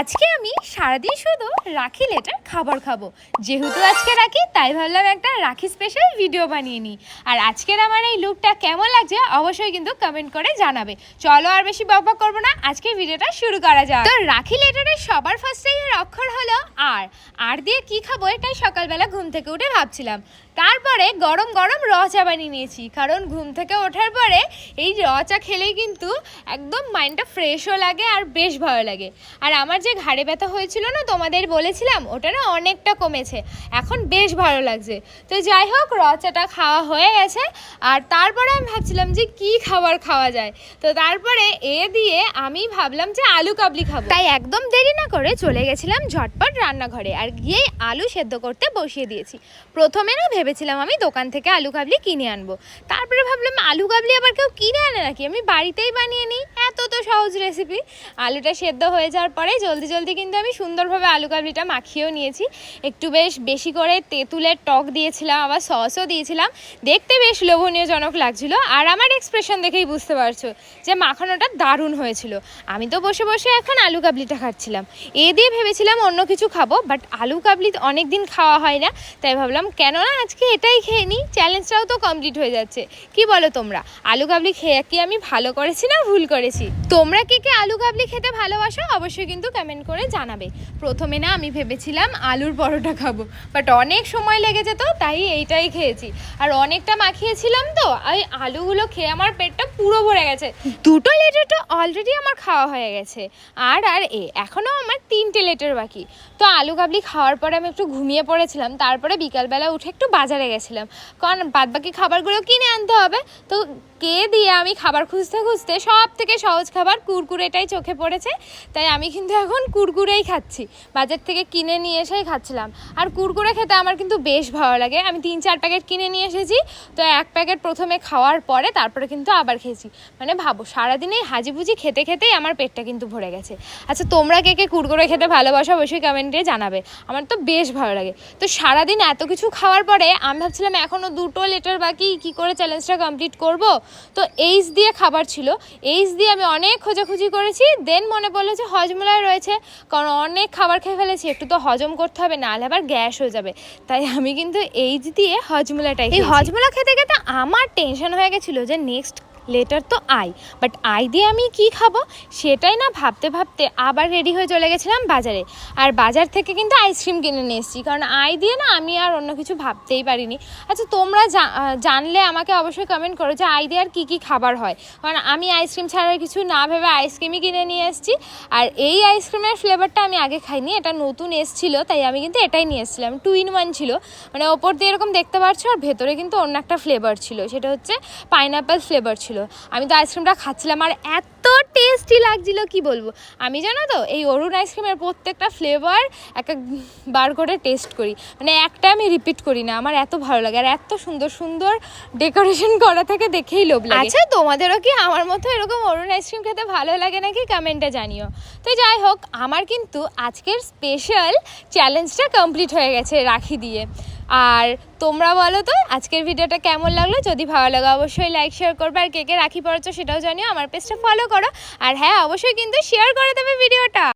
আজকে আমি সারাদিন শুধু রাখি লেটার খাবার খাব। যেহেতু আজকে রাখি, তাই ভাবলাম একটা রাখি স্পেশাল ভিডিও বানিয়ে নিই। আর আজকের আমার এই লুকটা কেমন লাগছে, অবশ্যই কিন্তু কমেন্ট করে জানাবে। চলো আর বেশি বকবক করব না, আজকে ভিডিওটা শুরু করা যাক। তো রাখি লেটারের সবার ফার্স্টেই এর অক্ষর হলো আর। আর দিয়ে কি খাব এটাই সকালবেলা ঘুম থেকে উঠে ভাবছিলাম। তারপরে গরম গরম র চা বানিয়ে নিয়েছি। কারণ ঘুম থেকে ওঠার পরে এই র চা খেলেই কিন্তু একদম মাইন্ডটা ফ্রেশও লাগে আর বেশ ভালো লাগে। আর আমার যে ঘাড়ে ব্যথা হয়েছিল না, তোমাদের বলেছিলাম ওটা না অনেকটা কমেছে। এখন বেশ ভালো লাগছে। তো যাই হোক, র চাটা খাওয়া হয়ে গেছে। আর তারপরে আমি ভাবছিলাম যে কি খাবার খাওয়া যায়। তো তারপরে এ দিয়ে আমি ভাবলাম যে আলু কাবলি খাব। তাই একদম দেরি না করে চলে গেছিলাম ঝটপট রান্নাঘরে। আর গিয়েই আলু সেদ্ধ করতে বসিয়ে দিয়েছি। প্রথমে না ভেবেছিলাম আমি দোকান থেকে আলু কাবলি কিনে আনব। তারপরে ভাবলাম, আলু কাবলি আবার কেউ কিনে আনে নাকি? আমি বাড়িতেই বানিয়ে নিই। এত তো সহজ রেসিপি আলুটা সেদ্ধ হয়ে যাওয়ার পরে জলদি জলদি কিন্তু আমি সুন্দরভাবে আলু কাবলিটা মাখিয়েও নিয়েছি। একটু বেশ বেশি করে তেঁতুলের টক দিয়েছিলাম, আবার সসও দিয়েছিলাম। দেখতে বেশ লোভনীয়জনক লাগছিল আর আমার এক্সপ্রেশন দেখেই বুঝতে পারছ যে মাখানোটা দারুণ হয়েছিল। আমি তো বসে বসে এখন আলু কাবলিটা খাচ্ছিলাম। এ দিয়ে ভেবেছিলাম অন্য কিছু খাব বাট আলু কাবলি অনেক দিন খাওয়া হয় না, তাই ভাবলাম কেন না আজকে এটাই খেয়ে নিই চ্যালেঞ্জটাও তো কমপ্লিট হয়ে যাচ্ছে। কি বলো তোমরা? আলু কাবলি খেয়ে কি আমি ভালো করেছি না ভুল করেছি? তোমরা কে কে আলু কাবলি খেতে ভালোবাসো অবশ্যই কিন্তু কমেন্ট করে জানাবে। প্রথমে না আমি ভেবেছিলাম আলুর পরোটা খাব বাট অনেক সময় লেগে যেত, তাই এইটাই খেয়েছি। আর অনেকটা মাখিয়েছিলাম তো এই আলুগুলো খেয়ে আমার পেটটা পুরো ভরে গেছে। দুটো লেটার তো অলরেডি আমার খাওয়া হয়ে গেছে। আর আর এ এখনও আমার তিনটে লেটার বাকি। তো আলু কাবলি খাওয়ার পরে আমি একটু ঘুমিয়ে পড়েছিলাম, তারপরে বিকালবেলা উঠে একটু বাজারে গেছিলাম। কারণ বাদবাকি খাবারগুলো কিনে আনতে হবে, তো কে দিয়ে আমি খাবার খুঁজতে খুঁজতে সব থেকে সহজ খাবার কুরকুরেটাই চোখে পড়েছে। তাই আমি কিন্তু এখন কুরকুরেই খাচ্ছি। বাজার থেকে কিনে নিয়ে এসেই খাচ্ছিলাম। আর কুরকুরে খেতে আমার কিন্তু বেশ ভালো লাগে। আমি তিন চার প্যাকেট কিনে নিয়ে এসেছি। তো এক প্যাকেট প্রথমে খাওয়ার পরে তারপরে কিন্তু আবার খেয়েছি। মানে ভাবো সারাদিনে হাজিবুজি খেতে খেতেই আমার পেটটা কিন্তু ভরে গেছে। আচ্ছা তোমরা কে কে কুরকুরে খেতে ভালোবাসো অবশ্যই কমেন্টে জানাবে। আমার তো বেশ ভালো লাগে। তো সারাদিন এত কিছু খাওয়ার পরে আমি ভাবছিলাম এখনও দুটো লেটার বাকি, কি করে চ্যালেঞ্জটা কমপ্লিট করব? তো এইচ দিয়ে খাবার ছিল। এইচ দিয়ে আমি অনেক খোঁজাখুঁজি করেছি। দেন মনে পড়ল যে হজমলায় রয়েছে। কারণ অনেক খাবার খেয়ে ফেলেছি। একটু তো হজম করতে হবে নাহলে আবার গ্যাস হয়ে যাবে। তাই আমি কিন্তু এইচ দিয়ে হজমলাটাই এই হজমলা খেতে খেতে আমার টেনশন হয়ে গেছিল যে নেক্সট লেটার তো আই বাট আই দিয়ে আমি কি খাব? সেটাই না ভাবতে ভাবতে আবার রেডি হয়ে চলে গেছিলাম বাজারে। আর বাজার থেকে কিন্তু আইসক্রিম কিনে নিয়ে এসেছি, কারণ আই দিয়ে না আমি আর অন্য কিছু ভাবতেই পারিনি। আচ্ছা তোমরা জানলে আমাকে অবশ্যই কমেন্ট করো যে আই দিয়ে আর কী কী খাবার হয়। কারণ আমি আইসক্রিম ছাড়া কিছু না ভেবে আইসক্রিমই কিনে নিয়ে এসেছি। আর এই আইসক্রিমের ফ্লেভারটা আমি আগে খাইনি, এটা নতুন এসেছিল, তাই আমি কিন্তু এটাই নিয়ে এসেছিলাম। টু ইন ওয়ান ছিল মানে ওপর দিয়ে এরকম দেখতে পাচ্ছ আর ভেতরে কিন্তু অন্য একটা ফ্লেভার ছিল। সেটা হচ্ছে পাইনাপেল ফ্লেভার ছিল। আমি তো আইসক্রিমটা খাচ্ছিলাম আর এত টেস্টি লাগছিল, কি বলব? আমি জানো তো, এই অরুণ আইসক্রিমের প্রত্যেকটা ফ্লেভার এক এক বার করে টেস্ট করি। মানে একটা আমি রিপিট করি না, আমার এত ভালো লাগে আর এত সুন্দর সুন্দর ডেকোরেশন করা থেকে দেখেই লোভ লাগে। আচ্ছা তোমাদেরও কি আমার মতো এরকম অরুণ আইসক্রিম খেতে ভালো লাগে নাকি? কমেন্টে জানিও। তো যাই হোক, আমার কিন্তু আজকের স্পেশাল চ্যালেঞ্জটা কমপ্লিট হয়ে গেছে রাখি দিয়ে। আর তোমরা বলো তো, আজকের ভিডিওটা কেমন লাগল? যদি ভালো লাগে অবশ্যই লাইক শেয়ার করবে। আর কে কে রাখি পড়ছো সেটাও জানিও, আমার পেজটা ফলো করো। আর হ্যাঁ অবশ্যই কিন্তু শেয়ার করে দেবে ভিডিওটা।